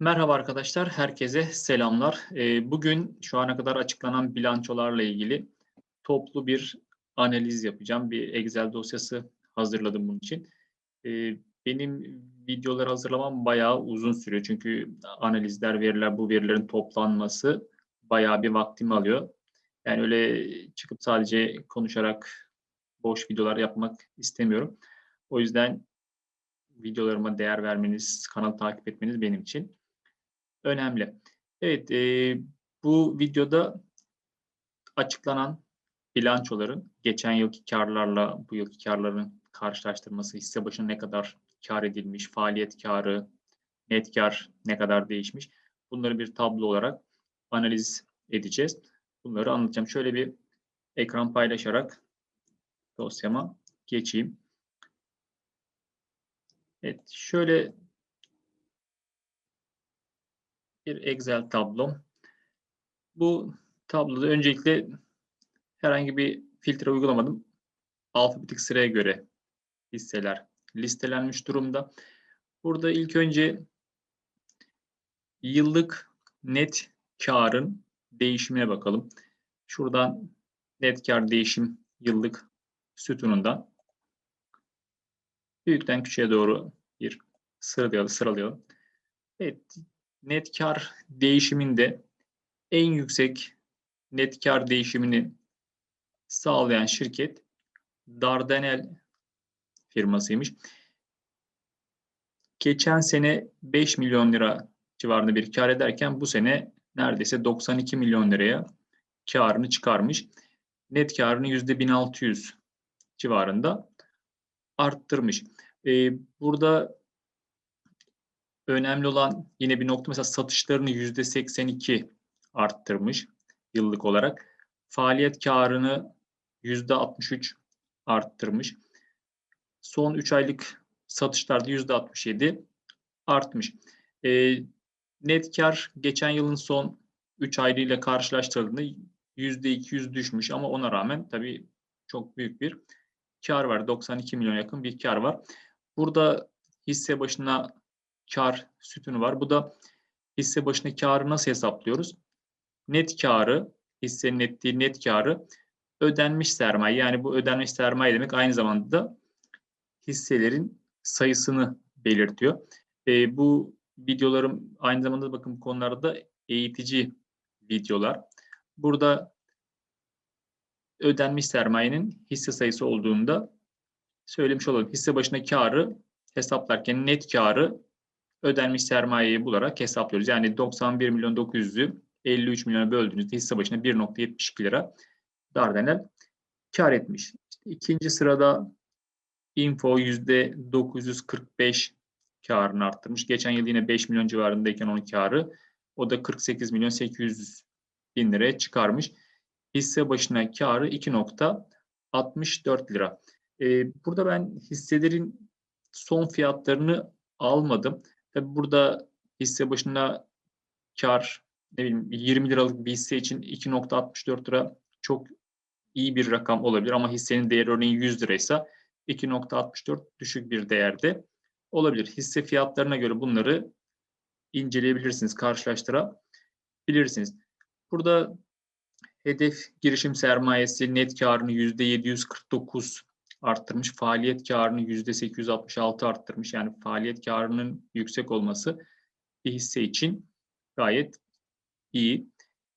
Merhaba arkadaşlar, herkese selamlar. Ee, bugün şu ana kadar açıklanan bilançolarla ilgili toplu bir analiz yapacağım. Bir Excel dosyası hazırladım bunun için. Ee, benim videoları hazırlamam bayağı uzun sürüyor. Çünkü analizler, veriler, bu verilerin toplanması bayağı bir vaktimi alıyor. Yani öyle çıkıp sadece konuşarak boş videolar yapmak istemiyorum. O yüzden videolarıma değer vermeniz, kanalı takip etmeniz benim için önemli. Evet, e, bu videoda açıklanan bilançoların geçen yılki karlarla bu yılki karların karşılaştırması, hisse başına ne kadar kar edilmiş, faaliyet karı, net kar ne kadar değişmiş. Bunları bir tablo olarak analiz edeceğiz. Bunları anlatacağım. Şöyle bir ekran paylaşarak dosyama geçeyim. Evet, şöyle bir Excel tablom. Bu tabloda öncelikle herhangi bir filtre uygulamadım. Alfabetik sıraya göre hisseler listelenmiş durumda. Burada ilk önce yıllık net karın değişimine bakalım. Şuradan net kar değişim yıllık sütunundan büyükten küçüğe doğru bir sıralayalım. Evet, net kar değişiminde en yüksek net kar değişimini sağlayan şirket Dardanel firmasıymış. Geçen sene 5 milyon lira civarında bir kar ederken bu sene neredeyse 92 milyon liraya karını çıkarmış. Net karını %1600 civarında arttırmış. Ee, burada önemli olan yine bir nokta mesela satışlarını yüzde 82 arttırmış yıllık olarak. Faaliyet karını yüzde 63 arttırmış. Son 3 aylık satışlarda yüzde 67 artmış. E, net kar geçen yılın son 3 aylığıyla karşılaştırıldığında yüzde 200 düşmüş ama ona rağmen tabii çok büyük bir kar var. 92 milyon yakın bir kar var. Burada hisse başına kar sütunu var. Bu da hisse başına karı nasıl hesaplıyoruz? Net karı, hissenin ettiği net karı ödenmiş sermaye. Yani bu ödenmiş sermaye demek aynı zamanda da hisselerin sayısını belirtiyor. E, bu videolarım aynı zamanda bakın bu konularda eğitici videolar. Burada ödenmiş sermayenin hisse sayısı olduğunda söylemiş olalım. Hisse başına karı hesaplarken net karı ödenmiş sermayeyi bularak hesaplıyoruz. Yani 91 milyon 900'ü 53 milyona böldüğünüzde hisse başına 1.72 lira Dardanel kar etmiş. İşte ikinci sırada Info %945 karını arttırmış. Geçen yıl yine 5 milyon civarındayken onun karı o da 48 milyon 800 bin liraya çıkarmış. Hisse başına karı 2.64 lira. Ee, burada ben hisselerin son fiyatlarını almadım. Tabi burada hisse başına kar ne bileyim 20 liralık bir hisse için 2.64 lira çok iyi bir rakam olabilir ama hissenin değeri örneğin 100 liraysa 2.64 düşük bir değerde olabilir. Hisse fiyatlarına göre bunları inceleyebilirsiniz, karşılaştırabilirsiniz. Burada hedef girişim sermayesi net karını %749 arttırmış. Faaliyet karını %866 arttırmış. Yani faaliyet karının yüksek olması bir hisse için gayet iyi.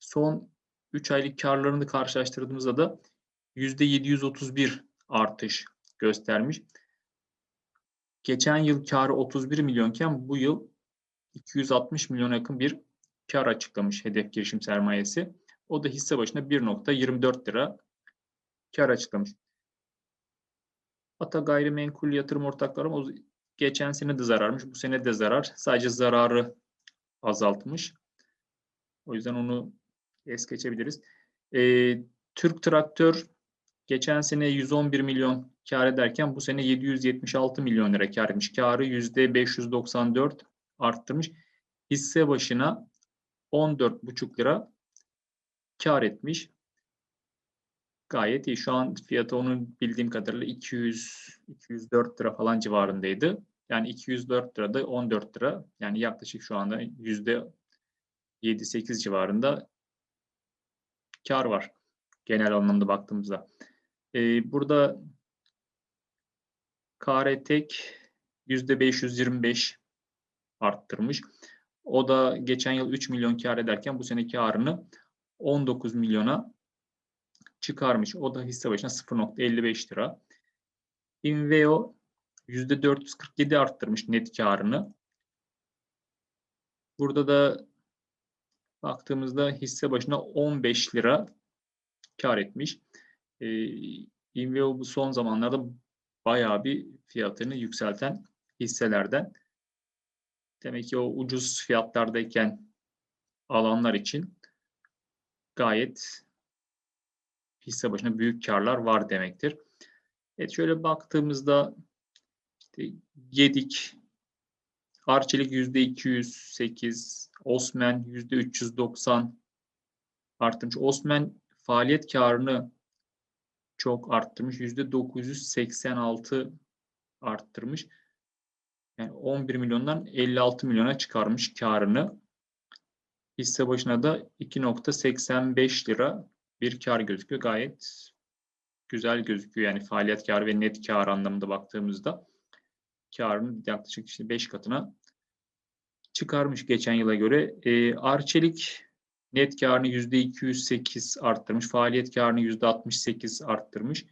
Son 3 aylık karlarını karşılaştırdığımızda da %731 artış göstermiş. Geçen yıl karı 31 milyonken bu yıl 260 milyon yakın bir kar açıklamış hedef girişim sermayesi. O da hisse başına 1.24 lira kar açıklamış. Ata gayrimenkul yatırım ortakları o geçen sene de zararmış. Bu sene de zarar. Sadece zararı azaltmış. O yüzden onu es geçebiliriz. Ee, Türk Traktör geçen sene 111 milyon kar ederken bu sene 776 milyon lira kar etmiş. Karı %594 arttırmış. Hisse başına 14,5 lira kar etmiş gayet iyi. Şu an fiyatı onun bildiğim kadarıyla 200 204 lira falan civarındaydı. Yani 204 lirada 14 lira. Yani yaklaşık şu anda yüzde 7-8 civarında kar var. Genel anlamda baktığımızda. Ee, burada yüzde 525 arttırmış. O da geçen yıl 3 milyon kar ederken bu sene karını 19 milyona çıkarmış. O da hisse başına 0.55 lira. Inveo %447 arttırmış net karını. Burada da baktığımızda hisse başına 15 lira kar etmiş. Ee, Inveo bu son zamanlarda bayağı bir fiyatını yükselten hisselerden. Demek ki o ucuz fiyatlardayken alanlar için gayet hisse başına büyük karlar var demektir. Evet şöyle baktığımızda işte Gedik, Arçelik %208, Osman %390 arttırmış. Osman faaliyet karını çok arttırmış. %986 arttırmış. Yani 11 milyondan 56 milyona çıkarmış karını. Hisse başına da 2.85 lira bir kar gözüküyor. Gayet güzel gözüküyor. Yani faaliyet karı ve net kar anlamında baktığımızda karının yaklaşık işte 5 katına çıkarmış geçen yıla göre. E, Arçelik net karını %208 arttırmış. Faaliyet karını %68 arttırmış.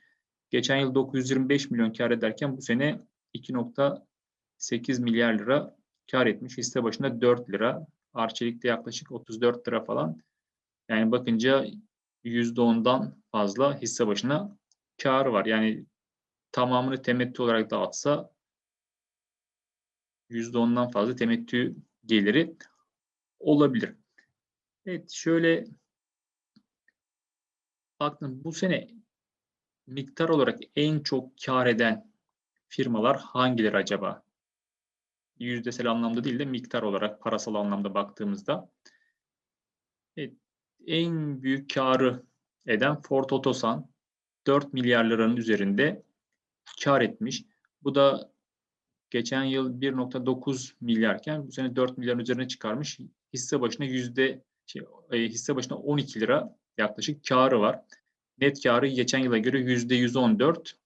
Geçen yıl 925 milyon kar ederken bu sene 2.8 milyar lira kar etmiş. Hisse başına 4 lira. Arçelik'te yaklaşık 34 lira falan. Yani bakınca %10'dan fazla hisse başına karı var. Yani tamamını temettü olarak dağıtsa %10'dan fazla temettü geliri olabilir. Evet şöyle baktım bu sene miktar olarak en çok kar eden firmalar hangileri acaba? Yüzdesel anlamda değil de miktar olarak parasal anlamda baktığımızda evet, en büyük karı eden Ford Otosan 4 milyar liranın üzerinde kar etmiş. Bu da geçen yıl 1.9 milyarken bu sene 4 milyarın üzerine çıkarmış. Hisse başına yüzde şey, e, hisse başına 12 lira yaklaşık karı var. Net karı geçen yıla göre yüzde 114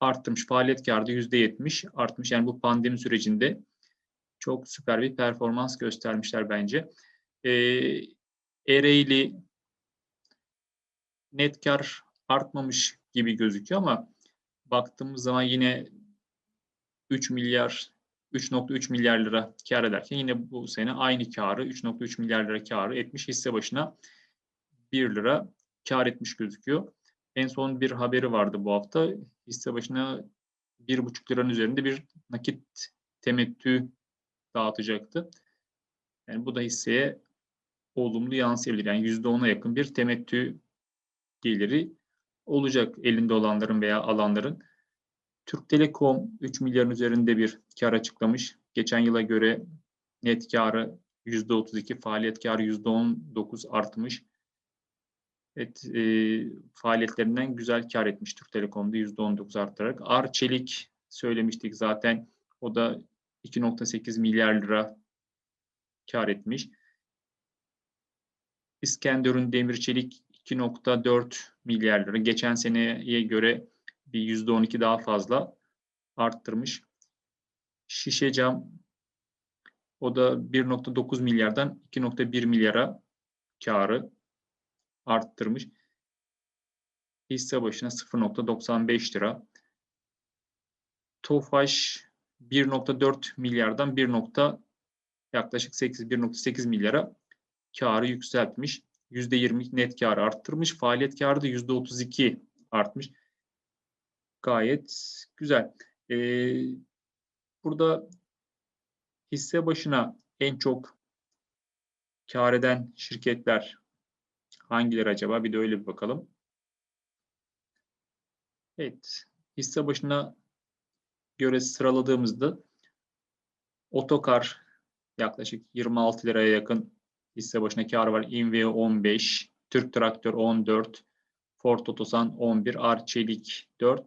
artmış. Faaliyet karı yüzde 70 artmış. Yani bu pandemi sürecinde çok süper bir performans göstermişler bence. E, Ereğli net kar artmamış gibi gözüküyor ama baktığımız zaman yine 3 milyar 3.3 milyar lira kar ederken yine bu sene aynı karı 3.3 milyar lira karı etmiş hisse başına 1 lira kar etmiş gözüküyor. En son bir haberi vardı bu hafta. Hisse başına 1,5 liranın üzerinde bir nakit temettü dağıtacaktı. Yani bu da hisseye olumlu yansıyabilir. Yani %10'a yakın bir temettü geliri olacak elinde olanların veya alanların. Türk Telekom 3 milyarın üzerinde bir kar açıklamış. Geçen yıla göre net karı %32, faaliyet karı %19 artmış. Evet, e, faaliyetlerinden güzel kar etmiş Türk Telekom'da %19 artarak. Arçelik söylemiştik zaten. O da 2.8 milyar lira kar etmiş. İskenderun Demir Çelik 2.4 milyar lira. Geçen seneye göre bir %12 daha fazla arttırmış. Şişe cam o da 1.9 milyardan 2.1 milyara karı arttırmış. Hisse başına 0.95 lira. Tofaş 1.4 milyardan 1. yaklaşık 8 1.8 milyara karı yükseltmiş. %20 net karı arttırmış. Faaliyet karı da %32 artmış. Gayet güzel. Ee, burada hisse başına en çok kar eden şirketler hangileri acaba? Bir de öyle bir bakalım. Evet. Hisse başına göre sıraladığımızda Otokar yaklaşık 26 liraya yakın hisse başına kar var. Inveo 15, Türk Traktör 14, Ford Otosan 11, Arçelik 4,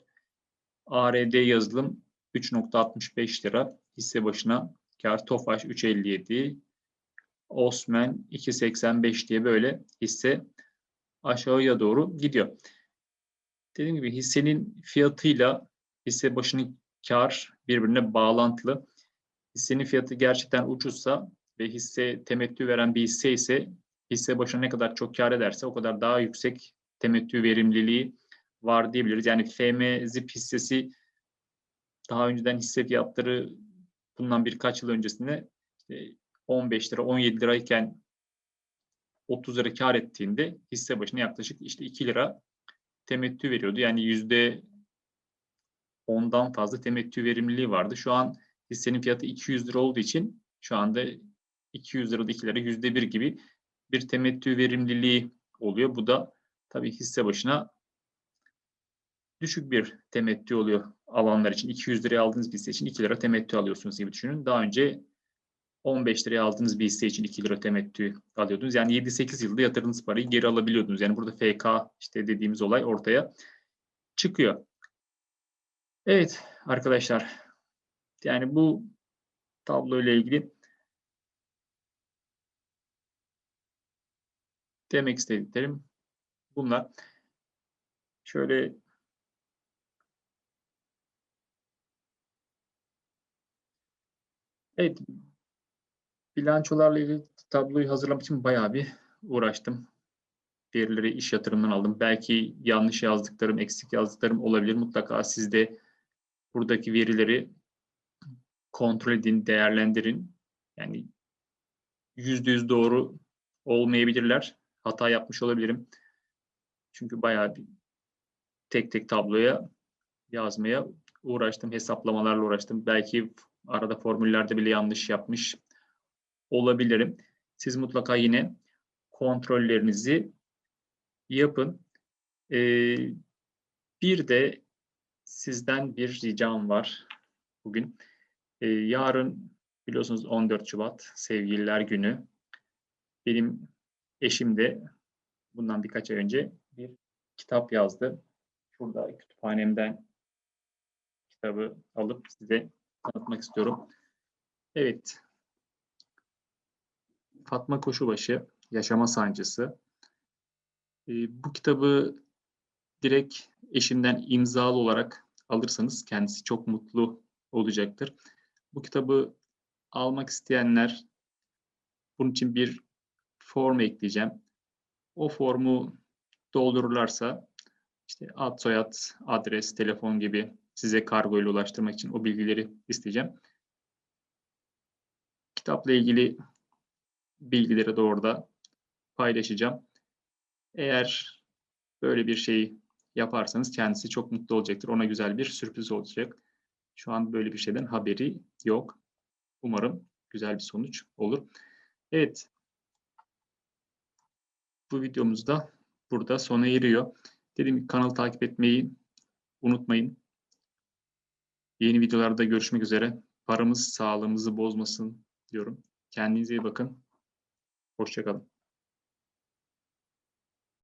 ARD yazılım 3.65 lira hisse başına kar Tofaş 3.57, Osman 2.85 diye böyle hisse aşağıya doğru gidiyor. Dediğim gibi hissenin fiyatıyla hisse başının kar birbirine bağlantılı. Hissenin fiyatı gerçekten ucuzsa ve hisse temettü veren bir hisse ise hisse başına ne kadar çok kar ederse o kadar daha yüksek temettü verimliliği var diyebiliriz. Yani FM ZIP hissesi daha önceden hisse fiyatları bundan birkaç yıl öncesinde işte 15 lira 17 lirayken 30 lira kar ettiğinde hisse başına yaklaşık işte 2 lira temettü veriyordu. Yani yüzde ondan fazla temettü verimliliği vardı. Şu an hissenin fiyatı 200 lira olduğu için şu anda 200 lirada 2 lira yüzde bir gibi bir temettü verimliliği oluyor. Bu da tabii hisse başına düşük bir temettü oluyor alanlar için. 200 liraya aldığınız bir hisse için 2 lira temettü alıyorsunuz gibi düşünün. Daha önce 15 liraya aldığınız bir hisse için 2 lira temettü alıyordunuz. Yani 7-8 yılda yatırdığınız parayı geri alabiliyordunuz. Yani burada FK işte dediğimiz olay ortaya çıkıyor. Evet arkadaşlar. Yani bu tablo ile ilgili demek istediklerim bunlar. Şöyle Evet, bilançolarla ilgili tabloyu hazırlamak için bayağı bir uğraştım. Verileri iş yatırımından aldım. Belki yanlış yazdıklarım, eksik yazdıklarım olabilir. Mutlaka siz de buradaki verileri kontrol edin, değerlendirin. Yani yüzde yüz doğru olmayabilirler. Hata yapmış olabilirim. Çünkü bayağı bir tek tek tabloya yazmaya uğraştım. Hesaplamalarla uğraştım. Belki arada formüllerde bile yanlış yapmış olabilirim. Siz mutlaka yine kontrollerinizi yapın. Ee, bir de sizden bir ricam var bugün. Ee, yarın biliyorsunuz 14 Şubat Sevgililer Günü. Benim eşim de bundan birkaç ay önce bir kitap yazdı. Şurada kütüphanemden kitabı alıp size tanıtmak istiyorum. Evet. Fatma Koşubaşı, Yaşama Sancısı. E, bu kitabı direkt eşimden imzalı olarak alırsanız kendisi çok mutlu olacaktır. Bu kitabı almak isteyenler bunun için bir form ekleyeceğim. O formu doldururlarsa işte ad, soyad, adres, telefon gibi size kargo ile ulaştırmak için o bilgileri isteyeceğim. Kitapla ilgili bilgileri de orada paylaşacağım. Eğer böyle bir şeyi yaparsanız kendisi çok mutlu olacaktır. Ona güzel bir sürpriz olacak. Şu an böyle bir şeyden haberi yok. Umarım güzel bir sonuç olur. Evet. Bu videomuz da burada sona eriyor. Dediğim gibi kanalı takip etmeyi unutmayın. Yeni videolarda görüşmek üzere. Paramız sağlığımızı bozmasın diyorum. Kendinize iyi bakın. Hoşçakalın.